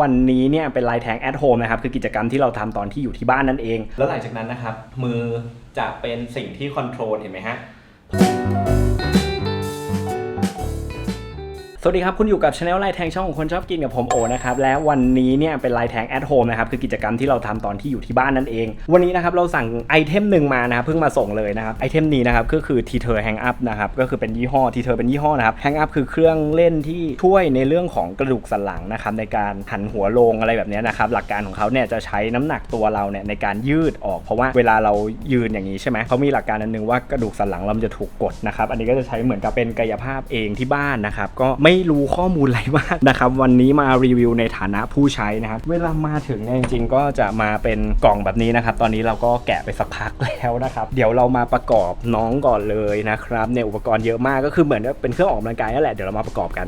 วันนี้เนี่ยเป็นไลน์แทงแอดโฮมนะครับคือกิจกรรมที่เราทำตอนที่อยู่ที่บ้านนั่นเอง แล้วหลังจากนั้นนะครับ มือจะเป็นสิ่งที่คอนโทรลเห็นไหมฮะ สวัสดีครับ คุณอยู่กับช anel ไลน์แทงช่องของคนชอบกินกับผมโอนะครับ และวันนี้เนี่ยเป็นไลน์แทงแอดโฮมนะครับ คือกิจกรรมที่เราทำตอนที่อยู่ที่บ้านนั่นเอง วันนี้นะครับเราสั่งไอเทมหนึ่งมานะครับเพิ่งมาส่งเลยนะครับไอเทมนี้นะครับก็คือทีเธอร์แฮงอัพนะครับก็คือเป็นยี่ห้อทีเธอร์เป็นยี่ห้อนะครับแฮงอัพคือเครื่องเล่นที่ช่วยในเรื่องของกระดูกสันหลังนะครับในการหันหัวลงอะไรแบบนี้นะครับหลักการของเขาเนี่ยจะใช้น้ำหนักตัวเราเนี่ยในการยืดออก เพราะว่าเวลาเรายืนอย่างนี้ใช่ไหมเขามีหลักการอันนึงว่ากระดูกสันหลังเราจะถูกกดนะครับอันนี้ก็จะใช้เหมือนกับเป็นกายภาพเองที่บ้านนะครับก็ไไม่รู้ข้อมูลอะไรมากนะครับ วันนี้มารีวิวในฐานะผู้ใช้นะครับ เวลามาถึงเนี่ยจริงๆ ก็จะมาเป็นกล่องแบบนี้นะครับ ตอนนี้เราก็แกะไปสักพักแล้วนะครับ เดี๋ยวเรามาประกอบน้องก่อนเลยนะครับเนี่ยอุปกรณ์เยอะมากก็คือเหมือนเป็นเครื่องออกกำลังกายนั่นแหละเดี๋ยวเรามาประกอบกัน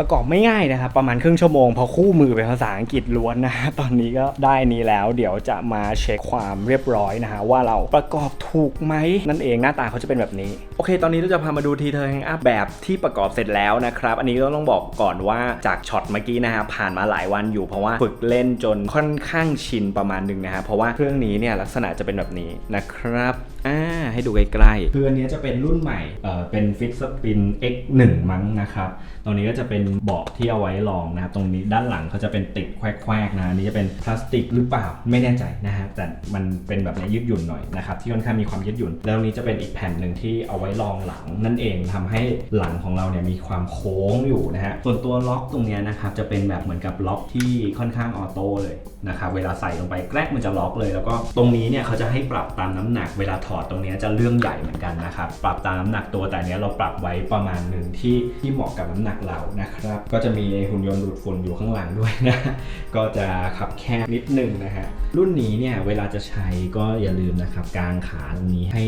ประกอบไม่ง่ายนะครับ ประมาณครึ่งชั่วโมงพอคู่มือเป็นภาษาอังกฤษล้วนนะฮะตอนนี้ก็ได้นี้แล้ว เดี๋ยวจะมาเช็คความเรียบร้อยนะฮะว่าเราประกอบถูกไหมนั่นเองหน้าตาเขาจะเป็นแบบนี้ โอเค ตอนนี้เราจะพามาดูทีเธอร์แฮงอัพแบบที่ประกอบเสร็จแล้วนะครับ อันนี้ก็ต้องบอกก่อนว่าจากช็อตเมื่อกี้นะฮะผ่านมาหลายวันอยู่เพราะว่าฝึกเล่นจนค่อนข้างชินประมาณหนึ่งนะฮะเพราะว่าเครื่องนี้เนี่ยลักษณะจะเป็นแบบนี้นะครับอ่า ให้ดูใกล้ๆคืออันนี้จะเป็นรุ่นใหม่เอ่อเป็นฟิตสปิน X1 มั้งนะครับตรงนี้ก็จะเป็นเบาะที่เอาไว้รองนะครับตรงนี้ด้านหลังเขาจะเป็นติดแควกๆนะอันนี้จะเป็นพลาสติกหรือเปล่าไม่แน่ใจนะฮะแต่มันเป็นแบบนี้ยืดหยุ่นหน่อยนะครับที่ค่อนข้างมีความยืดหยุ่น แล้วตรงนี้จะเป็นอีกแผ่นหนึ่งที่เอาไว้รองหลังนั่นเองทำให้หลังของเราเนี่ยมีความโค้งอยู่นะฮะส่วนตัวล็อกตรงนี้นะครับจะเป็นแบบเหมือนกับล็อกที่ค่อนข้างออโต้เลยนะครับเวลาใส่ลงไปแกรกมันจะล็อกเลย แล้วก็ตรงนี้เนี่ยเขาจะให้ปรับตามน้ำหนักเวลาถอดตรงนี้จะเรื่องใหญ่เหมือนกันนะครับ ปรับตามน้ำหนักตัวแต่เนี้ยเราปรับไว้ประมาณหนึ่งที่ที่เหมาะกับน้ำหนักเรานะครับ ก็จะมีหุ่นยนต์ดูดฝุ่นอยู่ข้างหลังด้วยนะ ก็จะขับแคบนิดนึงนะฮะ รุ่นนี้เนี่ยเวลาจะใช้ก็อย่าลืมนะครับกางขาตรงนี้ให้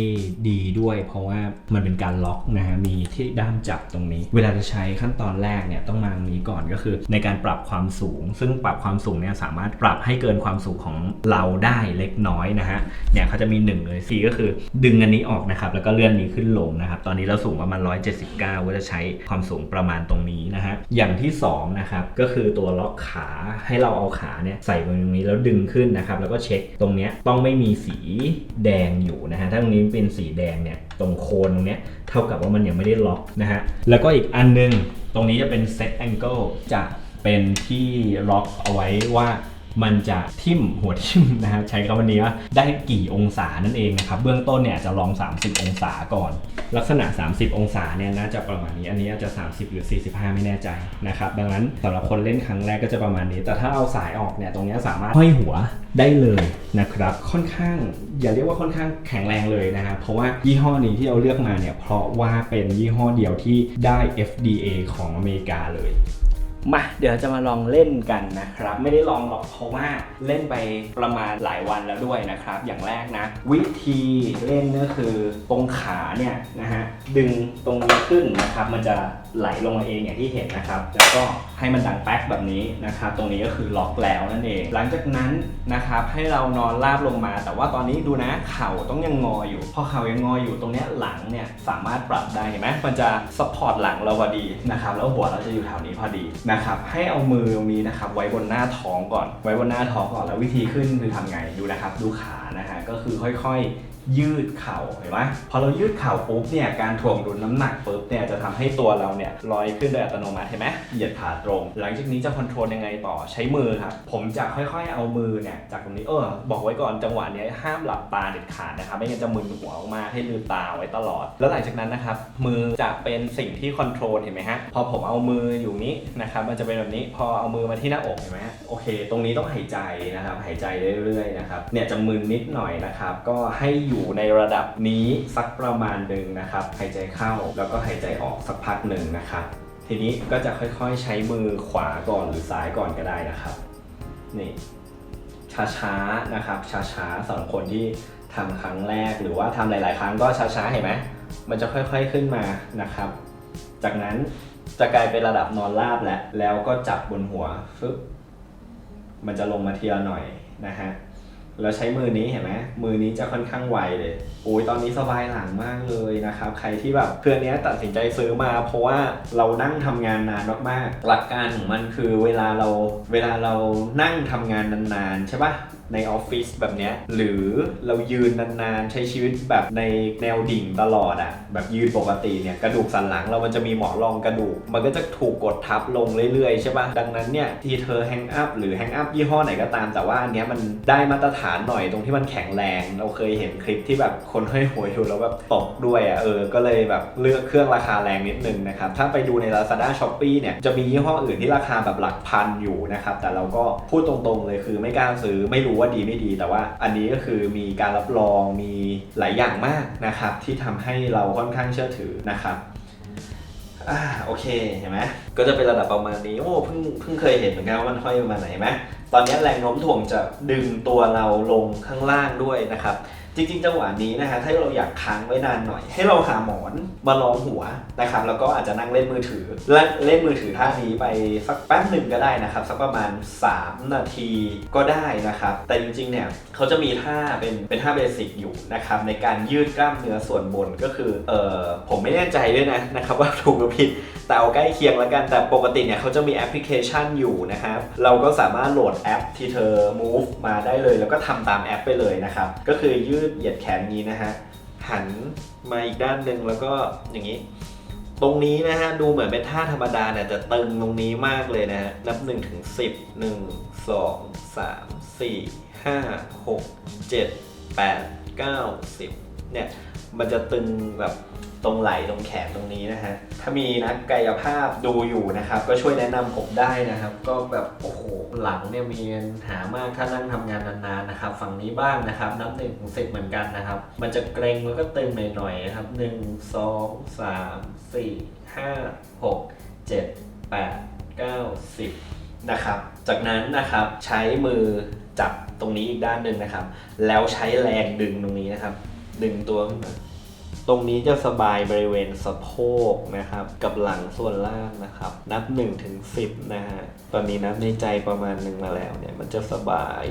ดีด้วย เพราะว่ามันเป็นการล็อกนะฮะ มีที่ด้ามจับตรงนี้ เวลาจะใช้ขั้นตอนแรกเนี่ยต้องมาตรงนี้ก่อนก็คือ ในการปรับความสูง ซึ่งปรับความสูงเนี่ยสามารถปรับให้เกินความสูงของเราได้เล็กน้อยนะฮะ เนี่ยเขาจะมี1เลย C ก็คือดึงอันนี้ออกนะครับ แล้วก็เลื่อนนี้ขึ้นลงนะครับ ตอนนี้เราสูงประมาณ 179ก็จะใช้ความสูงประมาณตรงนี้นะฮะ อย่างที่สองนะครับก็คือตัวล็อกขาให้เราเอาขาเนี่ยใส่ตรงนี้แล้วดึงขึ้นนะครับ แล้วก็เช็คตรงเนี้ยต้องไม่มีสีแดงอยู่นะฮะ ถ้าตรงนี้เป็นสีแดงเนี่ยตรงโคนตรงเนี้ยเท่ากับว่ามันยังไม่ได้ล็อกนะฮะ แล้วก็อีกอันนึง ตรงนี้จะเป็น set angle จะเป็นที่ล็อกเอาไว้ว่า มันจะทิ่มหัวทิ่มนะครับใช้คำวันนี้ว่าได้กี่องศานั่นเองนะครับเบื้องต้นเนี่ยจะลอง 30 องศาก่อน ลักษณะ 30 องศาเนี่ยน่าจะประมาณนี้ อันนี้อาจจะ 30 หรือ 45 ไม่แน่ใจนะครับดังนั้นสำหรับคนเล่นครั้งแรกก็จะประมาณนี้ แต่ถ้าเอาสายออกเนี่ยตรงนี้สามารถห้อยหัวได้เลยนะครับค่อนข้างอย่าเรียกว่าค่อนข้างแข็งแรงเลยนะครับเพราะว่ายี่ห้อนี้ที่เราเลือกมาเนี่ยเพราะว่าเป็นยี่ห้อเดียวที่ได้ FDA ของอเมริกาเลย มา เดี๋ยวจะมาลองเล่นกันนะครับ ไม่ได้ลองหรอกเพราะว่าเล่นไปประมาณหลายวันแล้วด้วยนะครับ อย่างแรกนะ วิธีเล่นก็คือตรงขาเนี่ยนะฮะดึงตรงนี้ขึ้นนะครับ มันจะไหลลงมาเองอย่างที่เห็นนะครับ แล้วก็ให้มันดังแป๊กแบบนี้นะครับ ตรงนี้ก็คือล็อกแล้วนั่นเอง หลังจากนั้นนะครับให้เรานอนราบลงมา แต่ว่าตอนนี้ดูนะเข่าต้องยังงออยู่พอเข่ายังงออยู่ตรงเนี้ยหลังเนี่ยสามารถปรับได้เห็นไหมมันจะสปอร์ตหลังเราพอดีนะครับแล้วหัวเราจะอยู่แถวนี้พอดีนะครับให้เอามือตรงนี้นะครับไว้บนหน้าท้องก่อน ไว้บนหน้าท้องก่อนแล้ววิธีขึ้นคือทำไงดูนะครับ ดูขานะฮะก็คือค่อยๆ ยืดเข่าเห็นไหมพอเรายืดเข่าปุ๊บเนี่ยการถ่วงดุลน้ำหนักปุ๊บเนี่ยจะทำให้ตัวเราเนี่ยลอยขึ้นโดยอัตโนมัติเห็นไหมเหยียดขาตรง หลังจากนี้จะคอนโทรลยังไงต่อใช้มือครับผมจะค่อยๆเอามือเนี่ยจากตรงนี้เออบอกไว้ก่อนจังหวะเนี้ยห้ามหลับตาเด็ดขาดนะครับไม่งั้นจะมึนหัวออกมาให้ลืมตาไว้ตลอด แล้วหลังจากนั้นนะครับมือจะเป็นสิ่งที่คอนโทรลเห็นไหมฮะพอผมเอามืออยู่นี้นะครับมันจะเป็นแบบนี้พอเอามือมาที่หน้าอกเห็นไหมโอเค ตรงนี้ต้องหายใจนะครับหายใจเรื่อยๆนะครับเนี่ยจะมึนนิดหน่อยนะครับก็ให้อยู่ในระดับนี้สักประมาณหนึ่งนะครับหายใจเข้าแล้วก็หายใจออกสักพักหนึ่งนะครับทีนี้ก็จะค่อยๆใช้มือขวาก่อนหรือซ้ายก่อนก็ได้นะครับนี่ช้าๆนะครับช้าๆสำหรับคนที่ทำครั้งแรกหรือว่าทำหลาย ๆ ครั้งก็ช้าๆเห็นไหมมันจะค่อยๆขึ้นมานะครับ จากนั้นจะกลายเป็นระดับนอนราบแล้วแล้วก็จับบนหัวฟึบมันจะลงมาทีละหน่อยนะฮะ แล้วใช้มือนี้เห็นไหมมือนี้จะค่อนข้างไวเลยโอ้ยตอนนี้สบายหลังมากเลยนะครับ ใครที่แบบเครื่องนี้ตัดสินใจซื้อมา เพราะว่าเรานั่งทำงานนานมากๆหลักการของมันคือเวลาเราเวลาเรานั่งทำงานนานๆใช่ปะ ในออฟฟิศแบบเนี้ยหรือเรายืนนานๆ ใช้ชีวิตแบบในแนวดิ่งตลอดอะ่ะแบบยืนปกติเนี่ยกระดูกสันหลังเรามันจะมีหมอนรองกระดูก มันก็จะถูกกดทับลงเรื่อยๆ ใช่ปะดังนั้นเนี่ยที่เธอแฮงอัพหรือแฮงอัพยี่ห้อไหนก็ตาม แต่ว่าอันเนี้ยมันได้มาตรฐานหน่อยตรงที่มันแข็งแรง เราเคยเห็นคลิปที่แบบคนห้อยหัวอยู่แล้วแบบตกด้วยอะ่ะเออก็เลยแบบเลือกเครื่องราคาแรงนิดนึงนะครับถ้าไปดูใน Lazada Shopee เนี่ยจะมียี่ห้ออื่นที่ราคาแบบหลักพันอยู่นะครับแต่เราก็พูดตรงๆเลยคือไม่กล้าซื้อไม่รู้ว่าดีไม่ดี แต่ว่าอันนี้ก็คือมีการรับรองมีหลายอย่างมากนะครับที่ทำให้เราค่อนข้างเชื่อถือนะครับอ่าโอเคเห็นไหมก็จะเป็นระดับประมาณนี้โอ้เพิ่งเพิ่งเคยเห็นเหมือนกันว่ามันห้อยประมาณไหนไหมตอนนี้แรงโน้มถ่วงจะดึงตัวเราลงข้างล่างด้วยนะครับ จริงๆจังหวะนี้นะฮะถ้าเราอยากค้างไว้นานหน่อย ให้เราหาหมอนมารองหัวนะครับแล้วก็อาจจะนั่งเล่นมือถือ และเล่นมือถือท่านี้ไปสักแป๊บหนึ่งก็ได้นะครับสักประมาณ 3 นาทีก็ได้นะครับแต่จริงๆเนี่ยเขาจะมีท่าเป็นเป็นท่าเบสิกอยู่นะครับในการยืดกล้ามเนื้อส่วนบนก็คือเออผมไม่แน่ใจด้วยนะนะครับว่าถูกหรือผิดแต่เอาใกล้เคียงแล้วกันแต่ปกติเนี่ยเขาจะมีแอปพลิเคชันอยู่นะครับเราก็สามารถโหลดแอปที่เธอ move มาได้เลย แล้วก็ทำตามแอปไปเลยนะครับก็คือยืดเหยียดแขนนี้นะฮะ หันมาอีกด้านหนึ่งแล้วก็อย่างนี้ ตรงนี้นะฮะ ดูเหมือนเป็นท่าธรรมดาเนี่ยจะตึงตรงนี้มากเลยนะฮะ นับ1ถึง10 1 2 3 4 5 6 7 8 9 10เนี่ย มันจะตึงแบบตรงไหล่ตรงแขนตรงนี้นะฮะ ถ้ามีนักกายภาพดูอยู่นะครับ ก็ช่วยแนะนำผมได้นะครับ ก็แบบโอ้โหหลังเนี่ยมีปัญหามากถ้านั่งทำงานนานๆนะครับ ฝั่งนี้บ้างนะครับ นับหนึ่งถึงสิบเหมือนกันนะครับ มันจะเกรงแล้วก็ตึงหน่อยๆนะครับหนึ่งสองสามสี่ห้าหกเจ็ดแปดเก้าสิบนะครับ จากนั้นนะครับใช้มือจับตรงนี้อีกด้านหนึ่งนะครับ แล้วใช้แรงดึงตรงนี้นะครับ ดึงตัวขึ้นมาตรงนี้จะสบายบริเวณสะโพกนะครับ กับหลังส่วนล่างนะครับ นับ1ถึง10 นะฮะ ตอนนี้นับในใจประมาณหนึ่งมาแล้วเนี่ย มันจะสบาย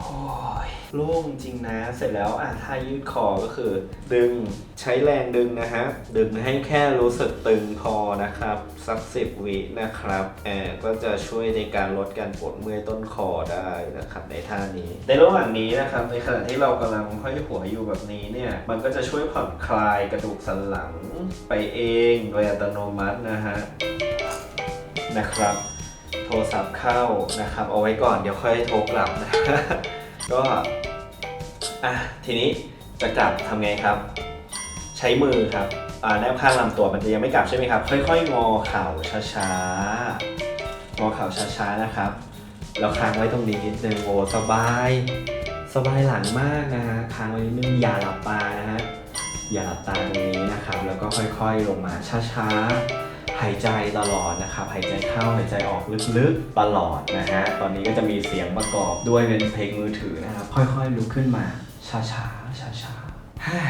โอ้ยโล่งจริงนะ เสร็จแล้วอะถ้ายืดคอก็คือ ดึงใช้แรงดึงนะฮะ ดึงให้แค่รู้สึกตึงพอนะครับ สักสิบวินะครับแอบก็จะช่วยในการลดการปวดเมื่อยต้นคอได้นะครับในท่านี้ ในระหว่างนี้นะครับ ในขณะที่เรากำลังห้อยหัวอยู่แบบนี้เนี่ย มันก็จะช่วยผ่อนคลายกระดูกสันหลังไปเองโดยอัตโนมัตินะฮะนะครับ ทรศัพท์เข้านะครับ เอาไว้ก่อนเดี๋ยวค่อยโทรกลับนะก็อะทีนี้จะกลับทำไงครับ ใช้มือครับอ่าแนบข้างลำตัวมันจะยังไม่กลับใช่ไหมครับ ค่อยๆ งอเข่าช้าๆงอเข่าช้าๆนะครับแล้วค้างไว้ตรงนี้นิดนึงโอ้สบาย สบายหลังมากนะฮะค้างไว้นิดนึงอย่าหลับตานะฮะอย่าหลับตาตรงนี้นะครับ แล้วก็ค่อยๆลงมาช้าๆ หายใจตลอดนะครับหายใจเข้าหายใจออกลึกๆตลอดนะฮะตอนนี้ก็จะมีเสียงประกอบด้วยเป็นเพลงมือถือนะครับ ค่อยๆลุกขึ้นมาช้าๆช้าๆฮ่า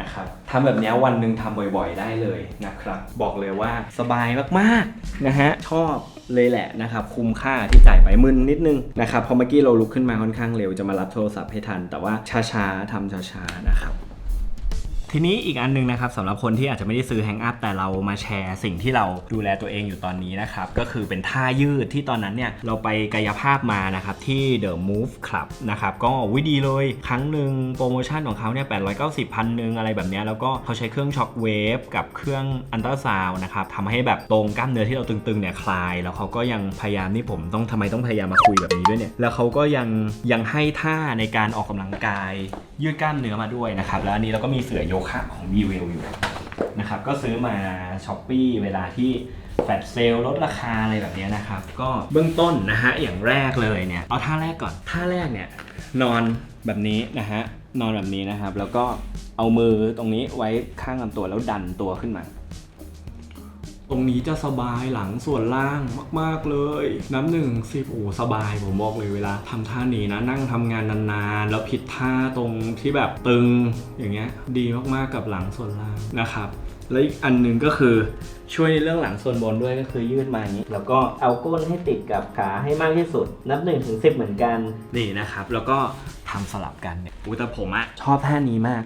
นะครับทำแบบนี้วันหนึ่งทำบ่อยๆ ได้เลยนะครับ บอกเลยว่าสบายมากๆนะฮะชอบเลยแหละนะครับ คุ้มค่าที่จ่ายไปมึนนิดนึงนะครับเพราะเมื่อกี้เราลุกขึ้นมาค่อนข้างเร็วจะมารับโทรศัพท์ให้ทัน แต่ว่าช้าๆทำช้าๆนะครับ ทีนี้อีกอันหนึงนะครับสำหรับคนที่อาจจะไม่ได้ซื้อแฮงอัพแต่เรามาแชร์สิ่งที่เราดูแลตัวเองอยู่ตอนนี้นะครับ ก็คือเป็นท่ายืดที่ตอนนั้นเนี่ยเราไปกายภาพมานะครับที่ The Move Club นะครับก็วิดีเลยครั้งหนึ่งโปรโมชั่นของเขาเนี่ย890พันหนึ่งอะไรแบบนี้แล้วก็เขาใช้เครื่องช็อคเวฟกับเครื่องอันตราซาวนะครับทำให้แบบตรงกล้ามเนื้อที่เราตึงๆเนี่ยคลาย แล้วเขาก็ยังพยายามนี่ผมต้องทำไมต้องพยายามมาคุยแบบนี้ด้วยเนี่ยแล้วเขาก็ยังยังให้ท่าในการออกกำลังกายยืดกล้ามเนื้อมาด้วยนะครับแล้วอันนี้เราก็มีเสือโยคะของมีเวลอยู่นะครับก็ซื้อมาช้อปปีเวลาที่แฟลชเซลลดราคาอะไรแบบนี้นะครับ ก็เบื้องต้นนะฮะอย่างแรกเลยเนี่ย เอาท่าแรกก่อนท่าแรกเนี่ยนอนแบบนี้นะฮะนอนแบบนี้นะครับ แล้วก็เอามือตรงนี้ไว้ข้างลำตัวแล้วดันตัวขึ้นมา ตรงนี้จะสบายหลังส่วนล่างมาก ๆ เลย น้ำหนึ่งสิบโอ้สบายผมบอกเลยเวลาทำท่านี้นะ นั่งทำงานนานๆ แล้วผิดท่าตรงที่แบบตึงอย่างเงี้ยดีมากๆกับหลังส่วนล่างนะครับแล้วอีกอันหนึ่งก็คือช่วยในเรื่องหลังส่วนบนด้วยก็คือยืดมาอย่างนี้ แล้วก็เอาก้นให้ติดกับขาให้มากที่สุด นับ1นถึงสิเหมือนกันนี่นะครับ แล้วก็ทำสลับกันเนี่ยอู้แต่ผมอะชอบท่านี้มาก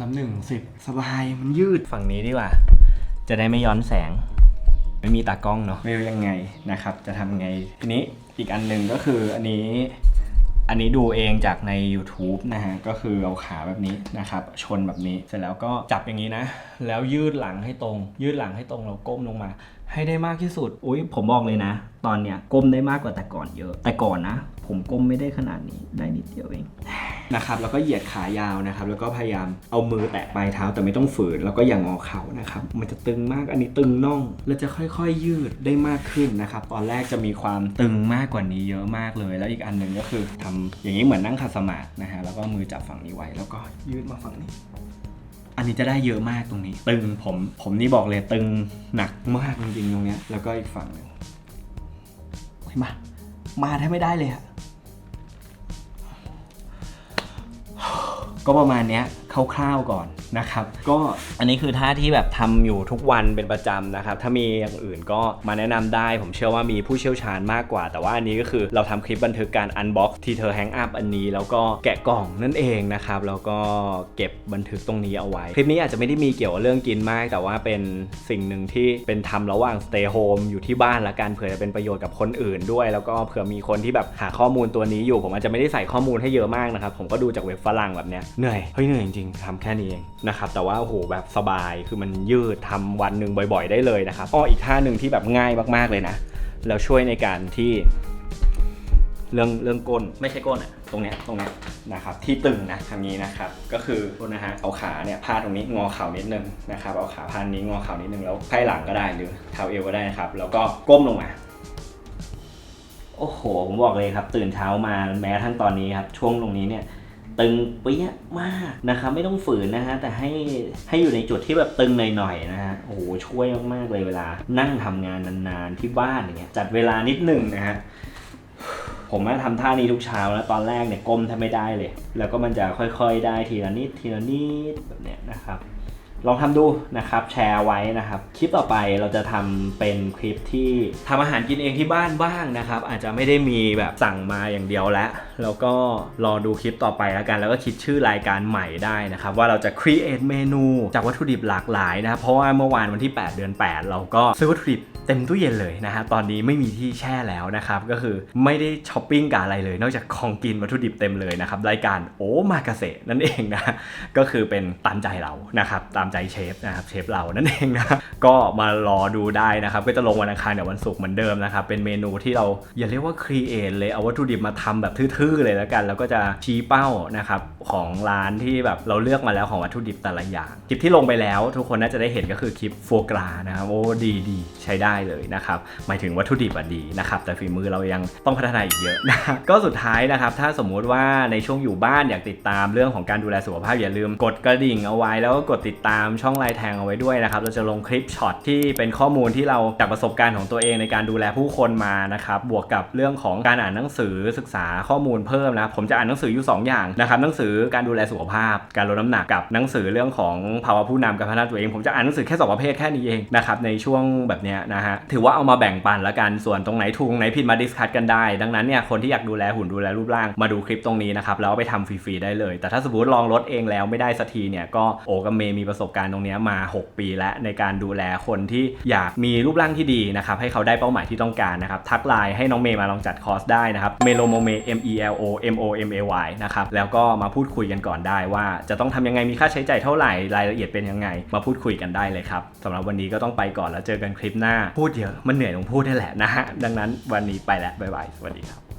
น้ำหนึ่งสิบสบายมันยืดฝั่งนี้ดีกว่า จะได้ไม่ย้อนแสง ไม่มีตากล้องเนาะไม่รู้ยังไงนะครับ จะทำไง ทีนี้อีกอันหนึ่งก็คืออันนี้อันนี้ดูเองจากใน YouTube นะฮะ ก็คือเอาขาแบบนี้นะครับ ชนแบบนี้ เสร็จแล้วก็จับอย่างนี้นะ แล้วยืดหลังให้ตรง ยืดหลังให้ตรงเราก้มลงมา ให้ได้มากที่สุด อุ้ยผมบอกเลยนะ ตอนเนี้ยก้มได้มากกว่าแต่ก่อนเยอะ แต่ก่อนนะ ผมก้มไม่ได้ขนาดนี้ได้นิดเดียวเอง นะครับแล้วก็เหยียดขายาวนะครับ แล้วก็พยายามเอามือแตะปลายเท้าแต่ไม่ต้องฝืนแล้วก็อย่างงอเข่านะครับ มันจะตึงมากอันนี้ตึงน่องแล้วจะค่อยๆยืดได้มากขึ้นนะครับ ตอนแรกจะมีความตึงมากกว่านี้เยอะมากเลย แล้วอีกอันหนึ่งก็คือทำอย่างนี้เหมือนนั่งขัดสมาธินะฮะแล้วก็มือจับฝั่งนี้ไว้แล้วก็ยืดมาฝั่งนี้ อันนี้จะได้เยอะมากตรงนี้ ตึงผมผมนี่บอกเลยตึงหนักมากจริงๆตรงเนี้ยแล้วก็อีกฝั่งหนึ่งโอ้ยมามาแทบไม่ได้เลยอะ ก็ประมาณเนี้ย คร่าวๆก่อนนะครับ ก็อันนี้คือท่าที่แบบทำอยู่ทุกวันเป็นประจำนะครับ ถ้ามีอย่างอื่นก็มาแนะนำได้ ผมเชื่อว่ามีผู้เชี่ยวชาญมากกว่า แต่ว่าอันนี้ก็คือเราทำคลิปบันทึกการอันบ็อกที่เธอแฮงอัพอันนี้ แล้วก็แกะกล่องนั่นเองนะครับ แล้วก็เก็บบันทึกตรงนี้เอาไว้ คลิปนี้อาจจะไม่ได้มีเกี่ยวกับเรื่องกินมาก แต่ว่าเป็นสิ่งหนึ่งที่เป็นทำระหว่าง stay home อยู่ที่บ้านละกันเผื่อจะเป็นประโยชน์กับคนอื่นด้วย แล้วก็เผื่อมีคนที่แบบหาข้อมูลตัวนี้อยู่ ผมอาจจะไม่ได้ใส่ข้อมูลให้เยอะมากนะครับผมก็ดูจากเว็บฝรั่งแบบเนี้ยเหนื่อยเฮ้ยเหนื่อยจริงๆทำแค่นี้เองนะครับแต่ว่าโอ้โหแบบสบายคือมันยืดทำวันหนึ่งบ่อย ๆ ได้เลยนะครับอ้ออีกท่าหนึ่งที่แบบง่ายมากๆเลยนะแล้วช่วยในการที่เรื่องเรื่องก้นไม่ใช่ก้นอะตรงเนี้ยตรงเนี้ยนะครับที่ตึงนะทำนี้นะครับ ก็คือโทษนะฮะเอาขาเนี่ยพาดตรงนี้งอเข่านิดนึงนะครับเอาขาพาดนี้งอเข่านิดนึงแล้วไพ่หลังก็ได้หรือเท้าเอวก็ได้นะครับ แล้วก็ก้มลงมาโอ้โหผมบอกเลยครับ ตื่นเช้ามาแม้ทั้งตอนนี้ครับช่วงตรงนี้เนี่ย ตึงเปี้ยะมากนะครับไม่ต้องฝืนนะฮะแต่ให้ให้อยู่ในจุดที่แบบตึงหน่อยๆนะฮะโอ้โหช่วยมากๆเลยเวลานั่งทำงานนานๆที่บ้านอย่างเงี้ยจัดเวลานิดหนึ่งนะฮะผมมาทำท่านี้ทุกเช้าแล้วตอนแรกเนี่ยก้มแทบไม่ได้เลย แล้วก็มันจะค่อยๆได้ทีละนิดทีละนิดแบบเนี้ยนะครับ ลองทำดูนะครับแชร์ไว้นะครับ คลิปต่อไปเราจะทำเป็นคลิปที่ทำอาหารกินเองที่บ้านบ้างนะครับ อาจจะไม่ได้มีแบบสั่งมาอย่างเดียวแล้ว แล้วก็รอดูคลิปต่อไปแล้วกัน แล้วก็คิดชื่อรายการใหม่ได้นะครับ ว่าเราจะ create เมนูจากวัตถุดิบหลากหลายนะครับ เพราะว่าเมื่อวานวันที่ 8 เดือน 8 เราก็ซื้อวัตถุดิบเต็มตู้เย็นเลยนะฮะตอนนี้ไม่มีที่แช่แล้วนะครับ ก็คือไม่ได้ช้อปปิ้งกับอะไรเลย นอกจากของกินวัตถุดิบเต็มเลยนะครับรายการโอมากาเสนั่นเองนะก็คือเป็นตามใจเรานะครับตามใจเชฟนะครับเชฟเรานั่นเองนะก็มารอดูได้นะครับก็จะลงวันอังคารเดี๋ยววันศุกร์เหมือนเดิมนะครับเป็นเมนูที่เราอย่าเรียกว่าครีเอทเลยเอาวัตถุดิบมาทำแบบทื่อๆเลยแล้วกัน แล้วก็จะชี้เป้านะครับของร้านที่แบบเราเลือกมาแล้วของวัตถุดิบแต่ละอย่าง คลิปที่ลงไปแล้ว ทุกคนน่าจะได้เห็นก็คือคลิปโฟกรานะครับโอ้ดีดีใช้ได้เลยนะครับหมายถึงวัตถุดิบอะดีนะครับแต่ฝีมือเรายังต้องพัฒนาอีกเยอะนะก็สุดท้ายนะครับถ้าสมมุติว่าในช่วงอยู่บ้านอยากติดตามเรื่องของการดูแลสุขภาพอย่าลืมกดกระดิ่งเอาไว้ แล้วก็กดติดตามช่องไลน์แทงเอาไว้ด้วยนะครับเราจะลงคลิปช็อตที่เป็นข้อมูลที่เราจากประสบการณ์ของตัวเองในการดูแลผู้คนมานะครับบวกกับเรื่องของการอ่านหนังสือศึกษาข้อมูลเพิ่มนะผมจะอ่านหนังสืออยู่ 2 อย่างนะครับหนังสือการดูแลสุขภาพ การลดน้ำหนักกับหนังสือเรื่องของภาวะผู้นำการพัฒนาตัวเอง ผมจะอ่านหนังสือแค่สองประเภทแค่นี้เองนะครับในช่วงแบบนี้นะฮะถือว่าเอามาแบ่งปันละกันส่วนตรงไหนถูกไหนผิดมาดิสคัตกันได้ ดังนั้นเนี่ยคนที่อยากดูแลหุ่นดูแลรูปร่างมาดูคลิปตรงนี้นะครับแล้วไปทำฟรีๆได้เลย แต่ถ้าสมมติลองลดเองแล้วไม่ได้สักทีเนี่ยก็โอกับเมย์มีประสบการณ์ตรงนี้มา 6 ปีแล้วในการดูแลคนที่อยากมีรูปร่างที่ดีนะครับให้เขาได้เป้าหมายที่ต้องการนะครับทักไลน์ให้น้องเมย์มาลองจัดคอร์สได้นะครับเมโลโมเม M E L O M O M A Y นะครับแล้วก็มาพูดดคุยกันก่อนได้ว่า จะต้องทำยังไงมีค่าใช้จ่ายเท่าไหร่รายละเอียดเป็นยังไง มาพูดคุยกันได้เลยครับสำหรับวันนี้ก็ต้องไปก่อนแล้วเจอกันคลิปหน้าพูดเยอะมันเหนื่อยตรงพูดนี่แหละนะฮะดังนั้นวันนี้ไปแล้วบ๊ายบายสวัสดีครับ